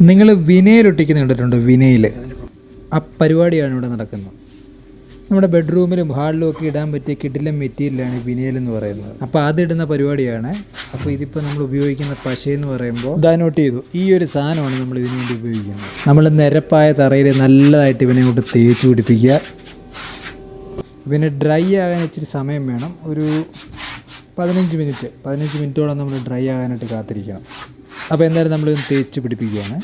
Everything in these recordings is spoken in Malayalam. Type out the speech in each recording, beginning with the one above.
നിങ്ങൾ വിനയിൽ ഒട്ടിക്കുന്ന കണ്ടിട്ടുണ്ടോ വിനയിൽ ആ പരിപാടിയാണ് ഇവിടെ നടക്കുന്നത്. നമ്മുടെ ബെഡ്റൂമിലും ഹാളിലും ഒക്കെ ഇടാൻ പറ്റിയ കിടിലം മെറ്റീരിയലാണ് വിനയിൽ എന്ന് പറയുന്നത്. അപ്പോൾ അതിടുന്ന പരിപാടിയാണ്. അപ്പോൾ ഇതിപ്പോൾ നമ്മൾ ഉപയോഗിക്കുന്ന പശ എന്ന് പറയുമ്പോൾ നോട്ട് ചെയ്തു. ഈ ഒരു സാധനമാണ് നമ്മൾ ഇതിനു വേണ്ടി ഉപയോഗിക്കുന്നത്. നമ്മൾ നിരപ്പായ തറയിൽ നല്ലതായിട്ട് ഇവനെ കൊണ്ട് തേച്ച് പിടിപ്പിക്കുക. പിന്നെ ഡ്രൈ ആകാൻ ഇച്ചിരി സമയം വേണം. ഒരു പതിനഞ്ച് മിനിറ്റ്. പതിനഞ്ച് മിനിറ്റോളം നമ്മൾ ഡ്രൈ ആകാനായിട്ട് കാത്തിരിക്കണം. അപ്പോൾ എന്തായാലും നമ്മൾ തേച്ച് പിടിപ്പിക്കുകയാണ്.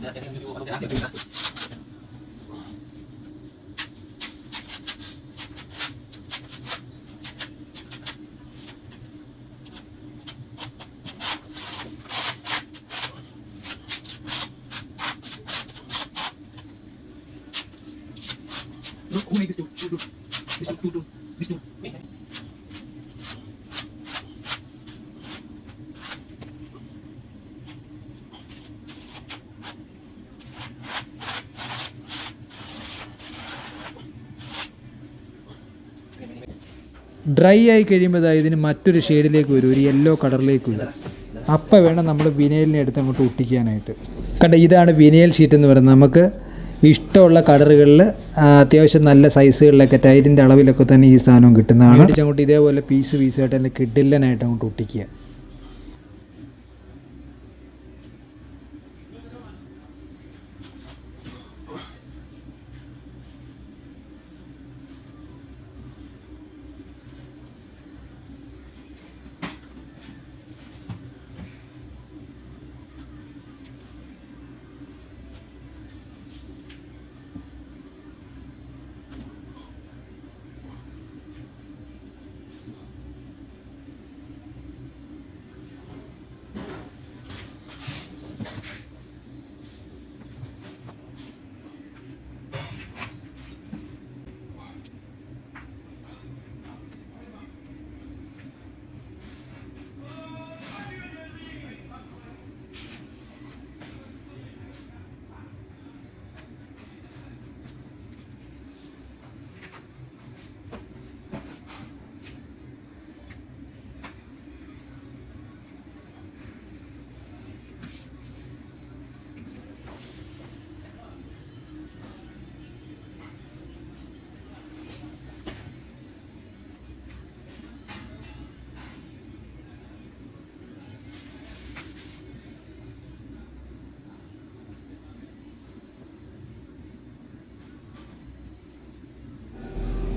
Look, oh my, this dude, this dude, this dude, this dude, this dude. Dry ആയി കഴിയുമ്പോൾ ദാ ഇതിന് മറ്റൊരു ഷെയ്ഡിലേക്ക് വരും ഒരു യെല്ലോ കളറിലേക്ക് വരും. അപ്പം വേണം നമ്മൾ വിനയലിനെ എടുത്ത് അങ്ങോട്ട് ഒട്ടിക്കാനായിട്ട്. കണ്ട ഇതാണ് വിനയൽ ഷീറ്റ് എന്ന് പറയുന്നത്. നമുക്ക് ഇഷ്ടമുള്ള കളറുകളിൽ അത്യാവശ്യം നല്ല സൈസുകളിലൊക്കെ ടൈലിന്റെ അളവിലൊക്കെ തന്നെ ഈ സാധനം കിട്ടുന്നതാണ്. അങ്ങോട്ട് ഇതേപോലെ പീസ് പീസായിട്ട് അല്ലെങ്കിൽ കിഡില്ലനായിട്ട് അങ്ങോട്ട് ഒട്ടിക്കുക.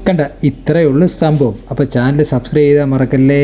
കണ്ട ഇത്രയേ ഉള്ളൂ സംഭവം. അപ്പോൾ ചാനൽ സബ്സ്ക്രൈബ് ചെയ്താൽ മറക്കല്ലേ?